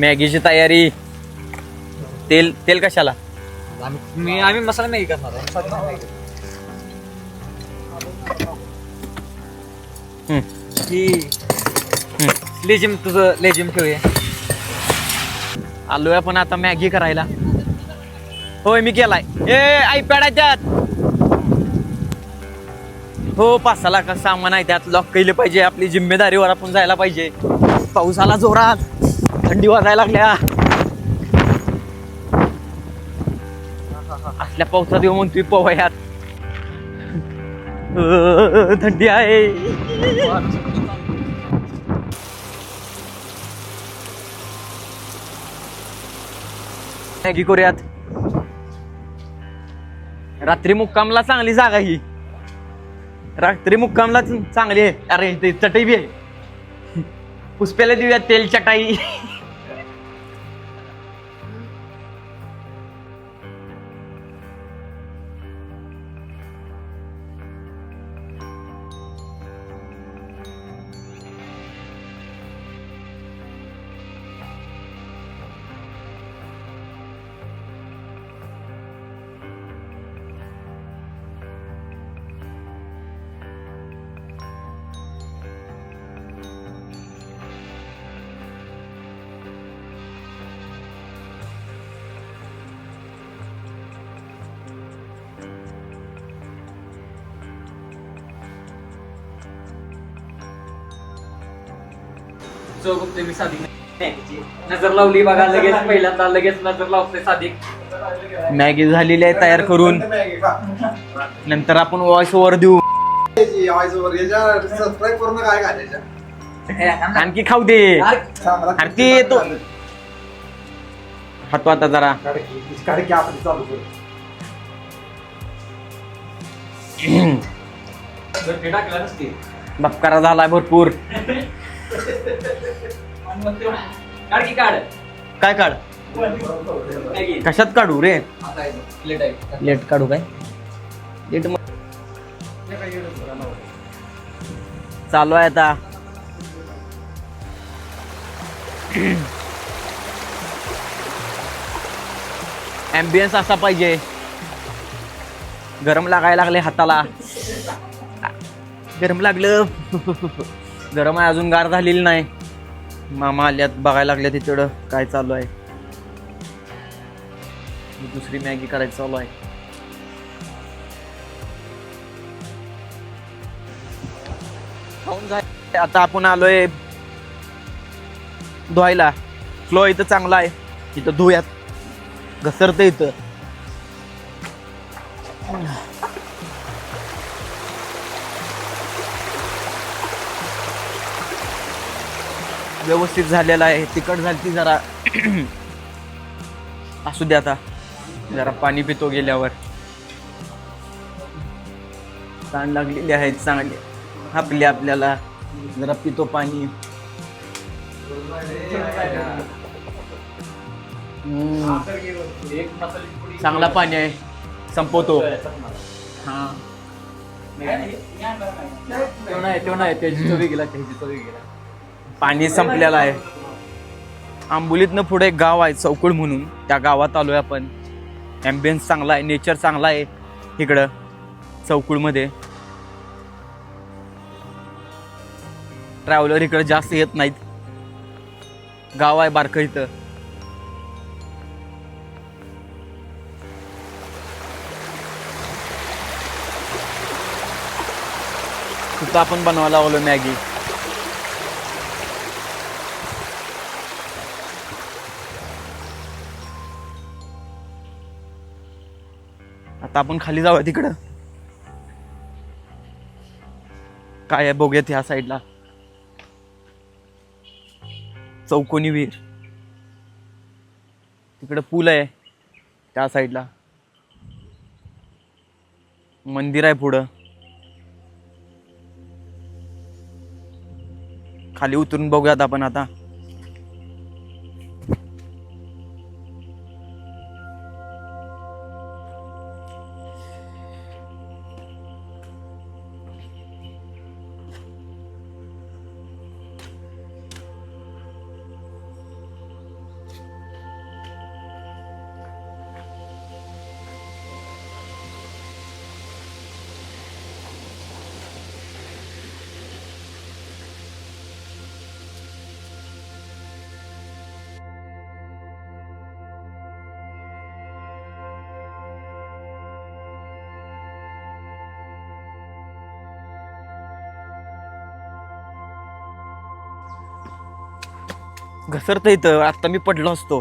मॅगीची तयारी. तेल तेल कशाला? आम्ही मी आम्ही मसाला मॅगी करणार. लेजिम तुझं लेजिम ठेवूया आलोय आपण आता मॅगी करायला. होय मी केलाय. ए आयपॅड आहे त्यात. हो पाच लाखाचं सामान आहे त्यात. लॉक केलं पाहिजे. आपली जिम्मेदारीवर आपण जायला पाहिजे. पाऊस आला जोरात. थंडी वाजायला लागल्या. असल्या पावसात येऊ म्हणतोय पोहयात थंडी आहे. मॅगी करूयात. रात्री मुक्कामला चांगली जागा ही. रात्री मुक्कामला चांगली आहे. अरे ते चटई बी आहे. पुष्प्याला देऊया तेल चटाई. बघतोय मी साधी. नजर लावली बघा लगेच पहिल्यांदा लगेच नजर लावतोय साधी. मॅगी झालेली आहे तयार करून. नंतर आपण वॉइस ओव्हर देऊ. सबस्क्राईब करून काय घालायच्या आणखी खाऊ दे. अरे ते येतो हातो आता जरा. की आपण चालू काय काढ? कशात काढू रे? लेट काढू काय? लेट चालू आहे आता. ॲम्बियन्स असा पाहिजे. गरम लागायला लागले हाताला. गरम लागलं. गरम आहे अजून गार झालेली नाही. मामा आल्यात बघायला लागल्या तिकडं काय चालू आहे. दुसरी मॅगी करायची चालू आहे. खाऊन जाय आता आपण आलोय धुवायला. फ्लो इथं चांगला आहे. इथं धुयात घसरत इथं. व्यवस्थित झालेला आहे. तिखट झाली जरा. असू दे आता. जरा पाणी पितो गेल्यावर. ताण लागलेली आहेत चांगली. आपली आपल्याला. जरा पितो पाणी. चांगला पाणी आहे. संपवतो. हा. तो नाही तो नाही. त्याची चवी गेला त्याची चवी गेला. पाणी संपलेलं आहे. आंबोलीतनं पुढे एक गाव आहे चौकुळ म्हणून. त्या गावात आलोय आपण. ॲम्बियन्स चांगला आहे नेचर चांगला आहे इकडं चौकुळमध्ये. ट्रॅव्हलर इकडं जास्त येत नाहीत. गाव आहे बारकं इथं. तिथं आपण बनवायला लागलो मॅगी. आता आपण खाली जाऊया तिकडं. काय आहे बघूयात ह्या साईडला. चौकोनी विहीर. तिकडं पूल आहे त्या साईडला. मंदिर आहे पुढं. खाली उतरून बघूयात आपण आता. घसरत इथं. आता मी पडलो असतो.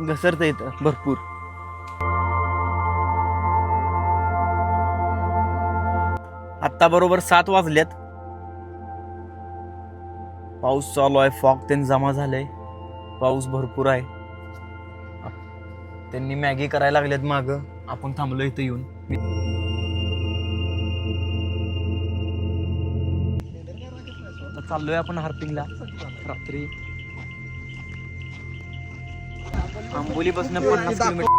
घसरत इथं भरपूर. आत्ता बरोबर सात वाजल्यात पाऊस चालू आहे फॉग त्यांनी जमा झालंय. पाऊस भरपूर आहे. त्यांनी मॅगी करायला लागल्यात माग. आपण थांबलो इथं येऊन. चाललोय आपण हार्पिंगला. रात्री. आंबोली बसन पन्नास किलोमीटर.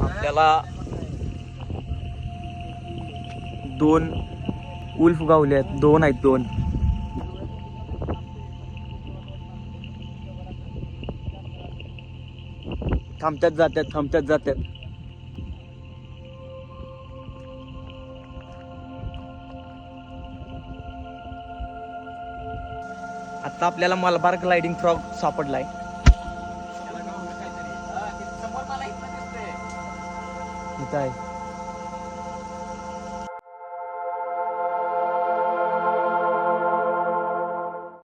आपल्याला दोन उल्फ गावले आहेत. दोन आहेत दोन. थांबत्यात जात्यात थांबत्यात जात्यात. आता आपल्याला मलबार ग्लायडिंग फ्रॉग सापडलाय. इथं आहे.